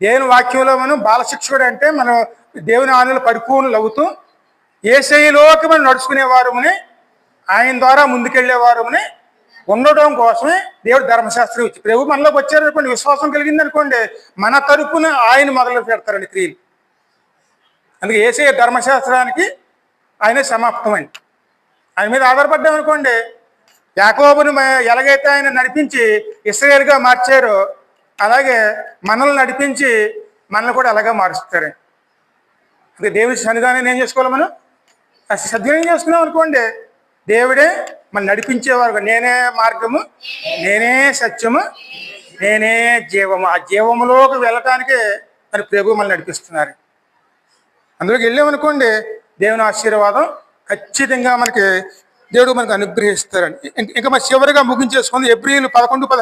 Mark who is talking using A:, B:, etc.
A: దేవుని వాక్యంలో మనం బాలశిక్షకుడు అంటే మనం దేవుని ఆనులు పరిపూర్ణులు అవుతూ ఏసైలోకి మనం నడుచుకునేవారమని ఆయన ద్వారా ముందుకెళ్ళేవారమని ఉండటం ఉండడం కోసమే దేవుడు ధర్మశాస్త్రం ఇచ్చి ప్రభు మనలోకి వచ్చారనుకోండి విశ్వాసం కలిగింది అనుకోండి మన తరపున ఆయన మొదలు పెడతారండి క్రియలు. అందుకే ఏసే ధర్మశాస్త్రానికి ఆయన సమాప్తమైంది. ఆయన మీద ఆధారపడ్డామనుకోండి యాకోబుని ఎలాగైతే ఆయన నడిపించి ఇస్రాయేల్గా మార్చారో అలాగే మనల్ని నడిపించి మనల్ని కూడా అలాగే మారుస్తారు. అదే దేవుడి సన్నిధానం ఏం చేసుకోవాలి మనం? సద్వినియోగం చేసుకున్నాం అనుకోండి. దేవుడే మనం నడిపించేవారు నేనే మార్గము నేనే సత్యము నేనే జీవము. ఆ జీవములోకి వెళ్ళటానికి మరి ప్రభు మనల్ని నడిపిస్తున్నారు. అందులోకి వెళ్ళామనుకోండి దేవుని ఆశీర్వాదం ఖచ్చితంగా మనకి దేవుడు మనకు అనుగ్రహిస్తారండి ఇంకా మరి చివరిగా ముగించేసుకుంది ఏప్రిల్ పదకొండు పద